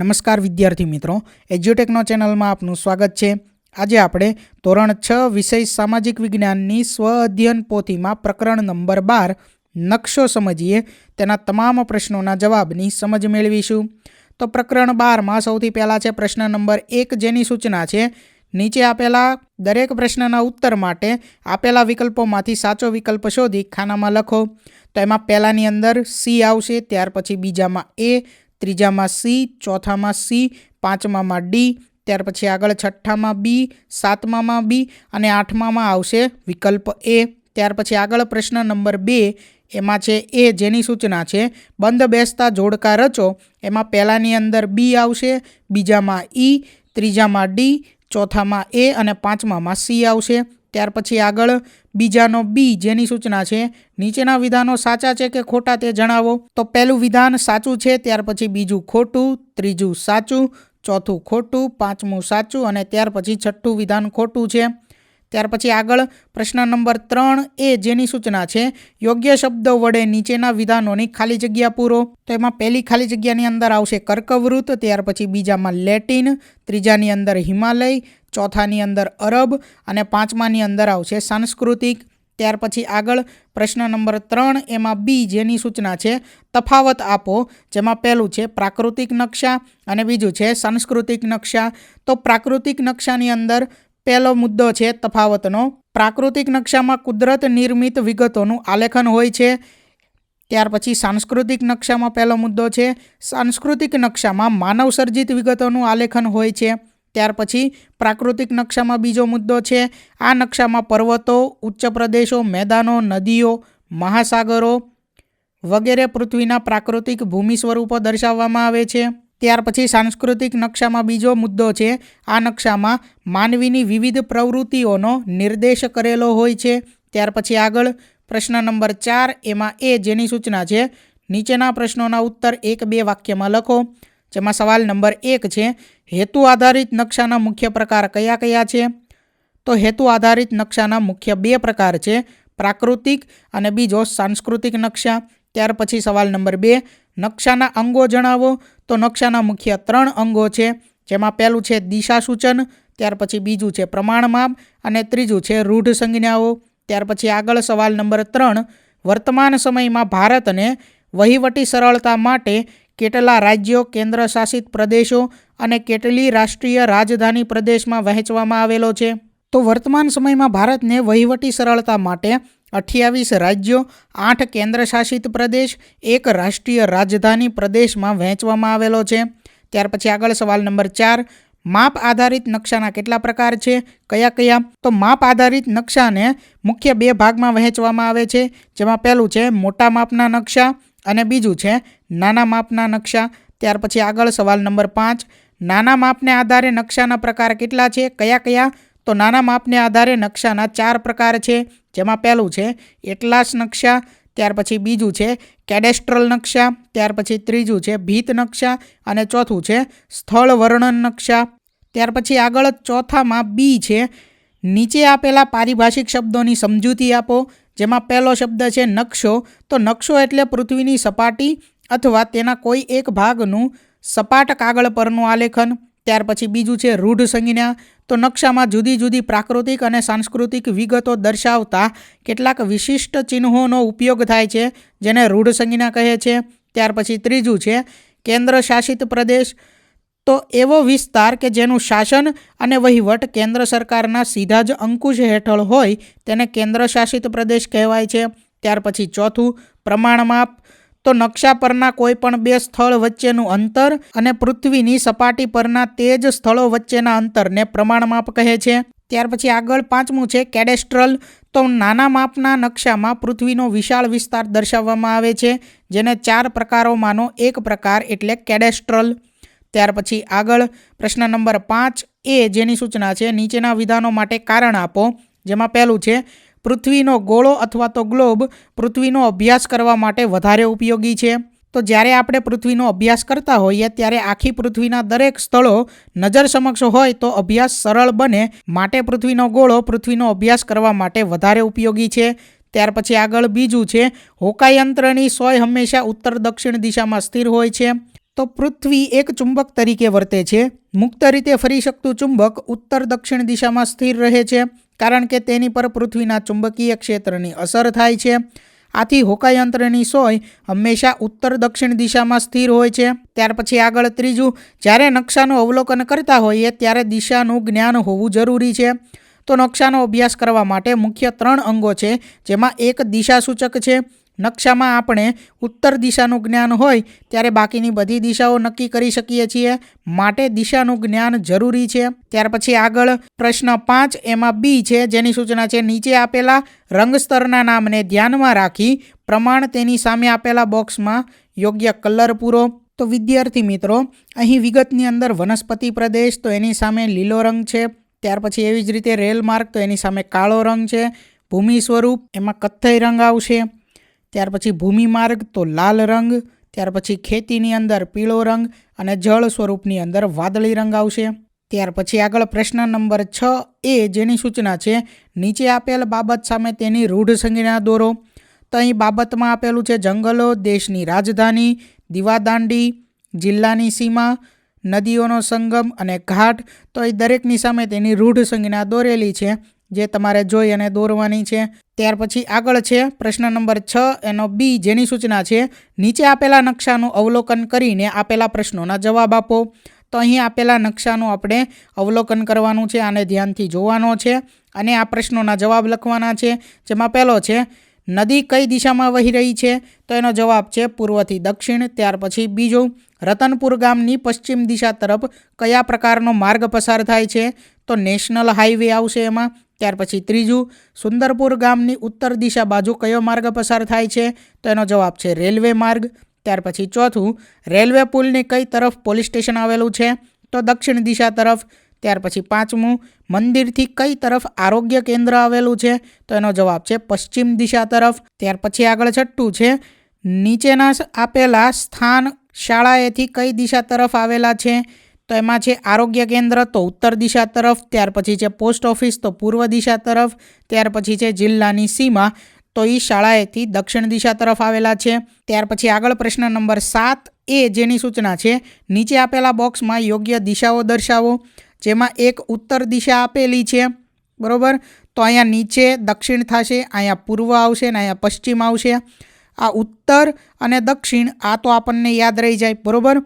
નમસ્કાર વિદ્યાર્થી મિત્રો, એજ્યુટેકનો ચેનલમાં આપનું સ્વાગત છે. આજે આપણે ધોરણ છ વિષય સામાજિક વિજ્ઞાનની સ્વ અધ્યયન પોથીમાં પ્રકરણ નંબર બાર, નકશો સમજીએ. તેના તમામ પ્રશ્નોના જવાબની સમજ મેળવીશું. તો પ્રકરણ બારમાં સૌથી પહેલાં છે પ્રશ્ન નંબર એક, જેની સૂચના છે, નીચે આપેલા દરેક પ્રશ્નના ઉત્તર માટે આપેલા વિકલ્પોમાંથી સાચો વિકલ્પ શોધી ખાનામાં લખો. તો એમાં પહેલાંની અંદર સી આવશે, ત્યાર પછી બીજામાં એ ત્રીજામાં સી, ચોથામાં સી, પાંચમામાં ડી, ત્યાર પછી આગળ છઠ્ઠામાં બી, સાતમામાં બી અને આઠમામાં આવશે વિકલ્પ એ. ત્યાર પછી આગળ પ્રશ્ન નંબર બે, એમાં છે એ જેની સૂચના છે, બંધ બેસતા જોડકા રચો, એમાં પહેલાંની અંદર બી આવશે, બીજામાં ઈ, ત્રીજામાં ડી, ચોથામાં એ અને પાંચમામાં સી આવશે. ત્યાર પછી આગળ બીજાનો બી જેની સૂચના છે. નીચેના વિધાનો સાચા છે કે ખોટા તે જણાવો. તો પહેલું વિધાન સાચું છે, ત્યાર પછી બીજું ખોટું, ત્રીજું સાચું, ચોથું ખોટું, પાંચમું સાચું અને ત્યાર પછી છઠ્ઠું વિધાન ખોટું છે. ત્યાર પછી આગળ પ્રશ્ન નંબર ત્રણ એ જેની સૂચના છે, યોગ્ય શબ્દો વડે નીચેના વિધાનોની ખાલી જગ્યા પૂરો. તો એમાં પહેલી ખાલી જગ્યાની અંદર આવશે કર્કવૃત ત્યાર પછી બીજામાં લેટિન, ત્રીજાની અંદર હિમાલય ચોથાની અંદર અરબ અને પાંચમાની અંદર આવશે સાંસ્કૃતિક. ત્યાર પછી આગળ પ્રશ્ન નંબર ત્રણ એમાં બી જેની સૂચના છે, તફાવત આપો, જેમાં પહેલું છે પ્રાકૃતિક નકશા અને બીજું છે સાંસ્કૃતિક નકશા. તો પ્રાકૃતિક નકશાની અંદર પહેલો મુદ્દો છે તફાવતનો. પ્રાકૃતિક નકશામાં કુદરત નિર્મિત વિગતોનું આલેખન હોય છે. ત્યાર પછી સાંસ્કૃતિક નકશામાં પહેલો મુદ્દો છે, સાંસ્કૃતિક નકશામાં માનવ સર્જિત વિગતોનું આલેખન હોય છે. ત્યાર પછી પ્રાકૃતિક નકશામાં બીજો મુદ્દો છે. આ નકશામાં પર્વતો, ઉચ્ચ પ્રદેશો, મેદાનો, નદીઓ, મહાસાગરો વગેરે પૃથ્વીના પ્રાકૃતિક ભૂમિ સ્વરૂપો દર્શાવવામાં આવે છે. ત્યાર પછી સાંસ્કૃતિક નકશામાં બીજો મુદ્દો છે. આ નકશામાં માનવીની વિવિધ પ્રવૃત્તિઓનો નિર્દેશ કરેલો હોય છે. ત્યાર પછી આગળ પ્રશ્ન નંબર ચાર, એમાં એ જેની સૂચના છે. નીચેના પ્રશ્નોના ઉત્તર એક બે વાક્યમાં લખો. જેમાં સવાલ નંબર એક છે, હેતુ આધારિત નકશાના મુખ્ય પ્રકાર કયા કયા છે? તો હેતુ આધારિત નકશાના મુખ્ય બે પ્રકાર છે, પ્રાકૃતિક અને બીજો સાંસ્કૃતિક નકશા. ત્યાર પછી સવાલ નંબર બે, નકશાના અંગો જણાવો. તો નકશાના મુખ્ય ત્રણ અંગો છે, જેમાં પહેલું છે દિશા સૂચન ત્યાર પછી બીજું છે પ્રમાણમાપ અને ત્રીજું છે રૂઢ સંજ્ઞાઓ. ત્યાર પછી આગળ સવાલ નંબર ત્રણ, વર્તમાન સમયમાં ભારતને વહીવટી સરળતા માટે કેટલા રાજ્યો કેન્દ્ર શાસિત પ્રદેશો અને કેટલી રાષ્ટ્રીય રાજધાની પ્રદેશમાં વહેંચવામાં આવેલો છે? તો વર્તમાન સમયમાં ભારતને વહીવટી સરળતા માટે અઠ્યાવીસ રાજ્યો, આઠ કેન્દ્રશાસિત પ્રદેશ, એક રાષ્ટ્રીય રાજધાની પ્રદેશમાં વહેંચવામાં આવેલો છે. ત્યાર પછી આગળ સવાલ નંબર ચાર, માપ આધારિત નકશાના કેટલા પ્રકાર છે? કયા કયા? તો માપ આધારિત નકશાને મુખ્ય બે ભાગમાં વહેંચવામાં આવે છે. જેમાં પહેલું છે મોટા માપના નકશા અને બીજું છે, નાના માપના નકશા. ત્યાર પછી આગળ સવાલ નંબર પાંચ, નાના માપને આધારે નકશાના પ્રકાર કેટલા છે, કયા કયા? તો નાના માપને આધારે નકશાના ચાર પ્રકાર છે, જેમાં પહેલું છે, એટલાસ નકશા, ત્યાર પછી બીજું છે, કેડેસ્ટ્રલ નકશા, ત્યાર પછી ત્રીજું છે, ભીત નકશા અને ચોથું છે સ્થળ વર્ણન નકશા. ત્યાર પછી આગળ ચોથામાં બી છે, નીચે આપેલા પારિભાષિક શબ્દોની સમજૂતી આપો જેમાં પહેલો શબ્દ છે નકશો. તો નકશો એટલે પૃથ્વીની સપાટી અથવા તેના કોઈ એક ભાગનું સપાટ કાગળ પરનું આલેખન. ત્યાર પછી બીજું છે રૂઢ સંજ્ઞા. તો નકશામાં જુદી જુદી પ્રાકૃતિક અને સાંસ્કૃતિક વિગતો દર્શાવતા કેટલાક વિશિષ્ટ ચિહ્નોનો ઉપયોગ થાય છે, જેને રૂઢ સંજ્ઞા કહે છે. ત્યાર પછી ત્રીજું છે કેન્દ્ર શાસિત પ્રદેશ. તો એવો વિસ્તાર કે જેનું શાસન અને વહીવટ કેન્દ્ર સરકારના સીધા જ અંકુશ હેઠળ હોય તેને કેન્દ્ર શાસિત પ્રદેશ કહેવાય છે. ત્યાર પછી ચોથું, પ્રમાણમાપ. તો નકશા પરના કોઈપણ બે સ્થળ વચ્ચેનું અંતર અને પૃથ્વીની સપાટી પરના તે જ સ્થળો વચ્ચેના અંતરને પ્રમાણમાપ કહે છે. ત્યાર પછી આગળ પાંચમું છે, કેડેસ્ટ્રલ. તો નાના માપના નકશામાં પૃથ્વીનો વિશાળ વિસ્તાર દર્શાવવામાં આવે છે, જેને ચાર પ્રકારોમાંનો એક પ્રકાર એટલે કેડેસ્ટ્રલ. ત્યાર પછી આગળ પ્રશ્ન નંબર પાંચ એ જેની સૂચના છે, નીચેના વિધાનો માટે કારણ આપો, જેમાં પહેલું છે, પૃથ્વીનો ગોળો અથવા તો ગ્લોબ પૃથ્વીનો અભ્યાસ કરવા માટે વધારે ઉપયોગી છે. તો જ્યારે આપણે પૃથ્વીનો અભ્યાસ કરતા હોઈએ, ત્યારે આખી પૃથ્વીના દરેક સ્થળો નજર સમક્ષ હોય તો અભ્યાસ સરળ બને. માટે પૃથ્વીનો ગોળો પૃથ્વીનો અભ્યાસ કરવા માટે વધારે ઉપયોગી છે. ત્યાર પછી આગળ બીજું છે, હોકાયંત્રની સોય હંમેશા ઉત્તર દક્ષિણ દિશામાં સ્થિર હોય છે. તો પૃથ્વી એક ચુંબક તરીકે વર્તે છે. મુક્ત રીતે ફરી શકતું ચુંબક ઉત્તર દક્ષિણ દિશામાં સ્થિર રહે છે, કારણ કે તેની પર પૃથ્વીના ચુંબકીય ક્ષેત્રની અસર થાય છે. આથી હોકાયંત્રની સોય હંમેશા ઉત્તર દક્ષિણ દિશામાં સ્થિર હોય છે. ત્યાર પછી આગળ ત્રીજું, જ્યારે નકશાનું અવલોકન કરતા હોઈએ ત્યારે દિશાનું જ્ઞાન હોવું જરૂરી છે. તો નકશાનો અભ્યાસ કરવા માટે મુખ્ય ત્રણ અંગો છે, જેમાં એક દિશાસૂચક છે નકશામાં આપણે ઉત્તર દિશાનું જ્ઞાન હોય ત્યારે બાકીની બધી દિશાઓ નક્કી કરી શકીએ છીએ. માટે દિશાનું જ્ઞાન જરૂરી છે. ત્યાર પછી આગળ પ્રશ્ન પાંચ એમાં બી છે. જેની સૂચના છે નીચે આપેલા રંગસ્તરના નામને ધ્યાનમાં રાખી પ્રમાણ તેની સામે આપેલા બોક્સમાં યોગ્ય કલર પૂરો. તો વિદ્યાર્થી મિત્રો, અહીં વિગતની અંદર વનસ્પતિ પ્રદેશ તો એની સામે લીલો રંગ છે. ત્યાર પછી એવી જ રીતે રેલ માર્ગ તો એની સામે કાળો રંગ છે. ભૂમિ સ્વરૂપ એમાં કથ્થઈ રંગ આવશે. ત્યાર પછી ભૂમિ માર્ગ તો લાલ રંગ, ત્યાર પછી ખેતીની અંદર પીળો રંગ અને જળ સ્વરૂપની અંદર વાદળી રંગ આવશે. ત્યાર પછી આગળ પ્રશ્ન નંબર છ એ જેની સૂચના છે, નીચે આપેલ બાબત સામે તેની રૂઢ સંજ્ઞા દોરો. તો અહીં બાબતમાં આપેલું છે, જંગલો, દેશની રાજધાની, દીવાદાંડી, જિલ્લાની સીમા, નદીઓનો સંગમ અને ઘાટ. તો એ દરેકની સામે તેની રૂઢ સંજ્ઞા દોરેલી છે. જે તમારે જોઈ અને દોરવાની છે. ત્યાર પછી આગળ છે પ્રશ્ન નંબર છ એનો બી જેની સૂચના છે, નીચે આપેલા નકશાનું અવલોકન કરીને આપેલા પ્રશ્નોના જવાબ આપો. તો અહીં આપેલા નકશાનું આપણે અવલોકન કરવાનું છે આને ધ્યાનથી જોવાનો છે અને આ પ્રશ્નોના જવાબ લખવાના છે. જેમાં પહેલો છે, નદી કઈ દિશામાં વહી રહી છે? તો એનો જવાબ છે પૂર્વથી દક્ષિણ, ત્યાર પછી બીજું, રતનપુર ગામની પશ્ચિમ દિશા તરફ કયા પ્રકારનો માર્ગ પસાર થાય છે? તો નેશનલ હાઈવે આવશે એમાં. ત્યાર પછી ત્રીજું, સુંદરપુર ગામની ઉત્તર દિશા બાજુ કયો માર્ગ પસાર થાય છે? તો એનો જવાબ છે રેલવે માર્ગ. ત્યાર પછી ચોથું, રેલવે પુલની કઈ તરફ પોલીસ સ્ટેશન આવેલું છે? તો દક્ષિણ દિશા તરફ. ત્યાર પછી પાંચમું, મંદિરથી કઈ તરફ આરોગ્ય કેન્દ્ર આવેલું છે? તો એનો જવાબ છે પશ્ચિમ દિશા તરફ. ત્યાર પછી આગળ છઠ્ઠું છે, નીચેના આપેલા સ્થાન શાળાએથી કઈ દિશા તરફ આવેલા છે? તો એમાં છે આરોગ્ય કેન્દ્ર, તો ઉત્તર દિશા તરફ, ત્યાર પછી છે પોસ્ટ ઓફિસ, તો પૂર્વ દિશા તરફ, ત્યાર પછી છે જિલ્લાની સીમા, તો એ શાળાએથી દક્ષિણ દિશા તરફ આવેલા છે. ત્યાર પછી આગળ પ્રશ્ન નંબર સાત એ જેની સૂચના છે, નીચે આપેલા બોક્સમાં યોગ્ય દિશાઓ દર્શાવો, જેમાં એક ઉત્તર દિશા આપેલી છે. બરાબર? તો અહીંયા નીચે દક્ષિણ થશે, અહીંયા પૂર્વ આવશે ને અહીંયા પશ્ચિમ આવશે. આ ઉત્તર અને દક્ષિણ, આ તો આપણને યાદ રહી જાય. બરોબર?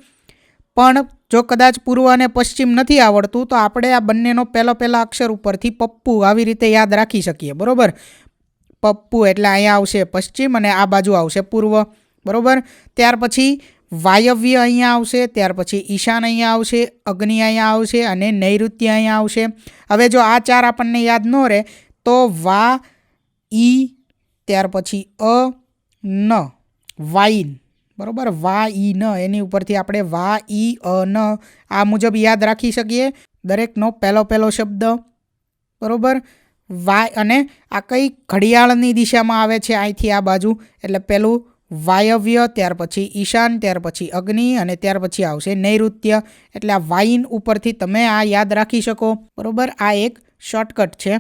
પણ જો કદાચ પૂર્વ અને પશ્ચિમ નથી આવડતું, તો આપણે આ બંનેનો પહેલો પહેલા અક્ષર ઉપરથી પપ્પુ આવી રીતે યાદ રાખી શકીએ, બરાબર? પપ્પુ એટલે અહીંયા આવશે પશ્ચિમ અને આ બાજુ આવશે પૂર્વ, બરાબર? ત્યાર પછી વાયવ્ય અહીંયા આવશે, ત્યાર પછી ઈશાન અહીંયા આવશે, અગ્નિ અહીંયા આવશે અને નૈઋત્ય અહીંયા આવશે. હવે જો આ ચાર આપણને યાદ ન રહે, તો વા, ઈ, ત્યાર પછી અ, ન વાઈન બરોબર? વા, ઈ, ન. એની ઉપરથી આપણે વા, ઈ, અ, ન. આ મુજબ યાદ રાખી શકીએ. દરેકનો પહેલો પહેલો શબ્દ. બરાબર? વા અને આ કઈ ઘડિયાળની દિશામાં આવે છે અહીંથી આ બાજુ? એટલે પહેલું વાયવ્ય, ત્યાર પછી ઈશાન, ત્યાર પછી અગ્નિ અને ત્યાર પછી આવશે નૈઋત્ય. એટલે આ વાઇન ઉપરથી તમે આ યાદ રાખી શકો. બરાબર? આ એક શોર્ટકટ છે.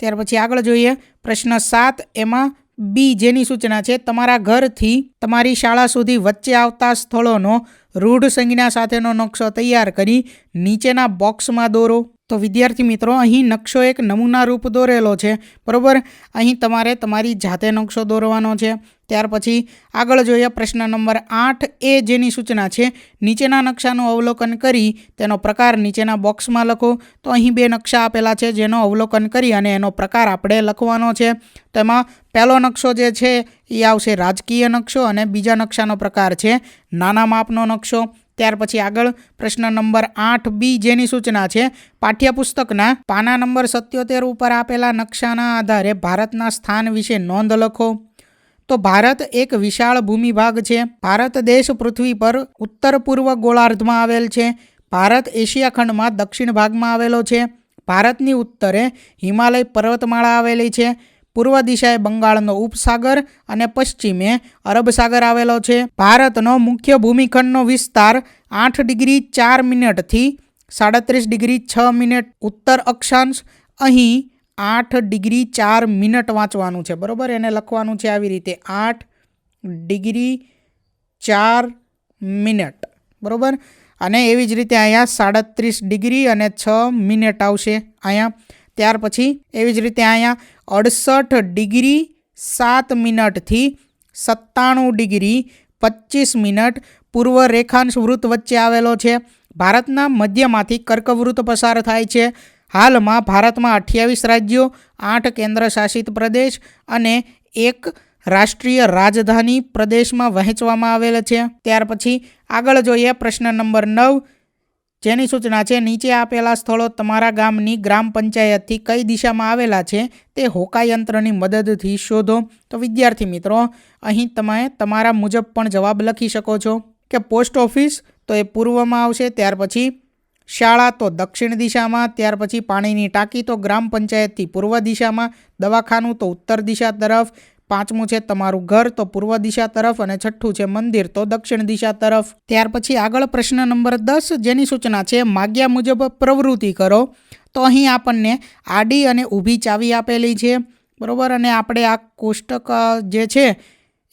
ત્યાર પછી આગળ જોઈએ. પ્રશ્ન સાત, એમાં બી જેની સૂચના છે, તમારા ઘરથી તમારી શાળા સુધી વચ્ચે આવતા સ્થળોનો રૂઢ સંજ્ઞા સાથેનો નકશો તૈયાર કરી નીચેના બોક્સમાં દોરો. તો વિદ્યાર્થી મિત્રો, અહીં નકશો એક નમૂના રૂપ દોરેલો છે. બરાબર? અહીં તમારે તમારી જાતે નકશો દોરવાનો છે. ત્યાર પછી આગળ જોઈએ પ્રશ્ન નંબર આઠ એ જેની સૂચના છે. નીચેના નકશાનું અવલોકન કરી તેનો પ્રકાર નીચેના બોક્સમાં લખો. તો અહીં બે નકશા આપેલા છે જેનો અવલોકન કરી અને એનો પ્રકાર આપણે લખવાનો છે. તેમાં પહેલો નકશો જે છે, એ આવશે રાજકીય નકશો અને બીજા નકશાનો પ્રકાર છે, નાના માપનો નકશો. ત્યાર પછી આગળ પ્રશ્ન નંબર આઠ બી જેની સૂચના છે, પાઠ્યપુસ્તકના પાના નંબર સત્યોતેર ઉપર આપેલા નકશાના આધારે ભારતના સ્થાન વિશે નોંધ લખો. તો ભારત એક વિશાળ ભૂમિભાગ છે. ભારત દેશ પૃથ્વી પર ઉત્તર પૂર્વ ગોળાર્ધમાં આવેલ છે. ભારત એશિયા ખંડમાં દક્ષિણ ભાગમાં આવેલો છે. ભારતની ઉત્તરે હિમાલય પર્વતમાળા આવેલી છે. પૂર્વ દિશાએ બંગાળનો ઉપસાગર અને પશ્ચિમે અરબ સાગર આવેલો છે. ભારતનો મુખ્ય ભૂમિખંડનો વિસ્તાર આઠ ડિગ્રી ચાર મિનિટથી સાડત્રીસ ડિગ્રી છ મિનિટ ઉત્તર અક્ષાંશ, અહીં આઠ ડિગ્રી ચાર મિનિટ વાંચવાનું છે. બરાબર? એને લખવાનું છે આવી રીતે, આઠ ડિગ્રી ચાર મિનિટ. બરાબર? અને એવી જ રીતે અહીંયા સાડત્રીસ ડિગ્રી અને છ મિનિટ આવશે અહીંયા. ત્યાર પછી એવી જ રીતે અહીંયા અડસઠ ડિગ્રી સાત મિનિટથી સત્તાણું ડિગ્રી પચીસ મિનિટ પૂર્વ રેખાંશ વૃત્ત વચ્ચે આવેલો છે. ભારતના મધ્યમાંથી કર્કવૃત્ત પસાર થાય છે. હાલમાં ભારતમાં અઠ્યાવીસ રાજ્યો, આઠ કેન્દ્ર શાસિત પ્રદેશ અને એક રાષ્ટ્રીય રાજધાની પ્રદેશમાં વહેંચવામાં આવેલ છે. ત્યાર પછી આગળ જોઈએ પ્રશ્ન નંબર નવ. જેની સૂચના છે, નીચે આપેલા સ્થળો તમારા ગામની ગ્રામ પંચાયતથી કઈ દિશામાં આવેલા છે તે હોકાયંત્રની મદદથી શોધો. તો વિદ્યાર્થી મિત્રો, અહીં તમે તમારા મુજબ પણ જવાબ લખી શકો છો કે પોસ્ટ ઓફિસ તો એ પૂર્વમાં આવશે, ત્યાર પછી શાળા તો દક્ષિણ દિશામાં, ત્યાર પછી પાણીની ટાંકી તો ગ્રામ પંચાયતથી પૂર્વ દિશામાં, દવાખાનું તો ઉત્તર દિશા તરફ પાંચમું છે તમારું ઘર તો પૂર્વ દિશા તરફ અને છઠ્ઠું છે મંદિર તો દક્ષિણ દિશા તરફ. ત્યાર પછી આગળ પ્રશ્ન નંબર દસ, જેની સૂચના છે માગ્યા મુજબ પ્રવૃત્તિ કરો. તો અહીં આપણને આડી અને ઊભી ચાવી આપેલી છે. બરાબર? અને આપણે આ કોષ્ટક જે છે,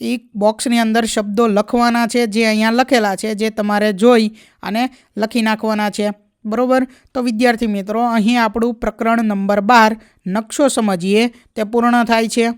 એ બોક્સની અંદર શબ્દો લખવાના છે, જે અહીંયા લખેલા છે, જે તમારે જોઈ અને લખી નાખવાના છે. બરાબર? તો વિદ્યાર્થી મિત્રો, અહીં આપણું પ્રકરણ નંબર બાર, નકશો સમજીએ, તે પૂર્ણ થાય છે.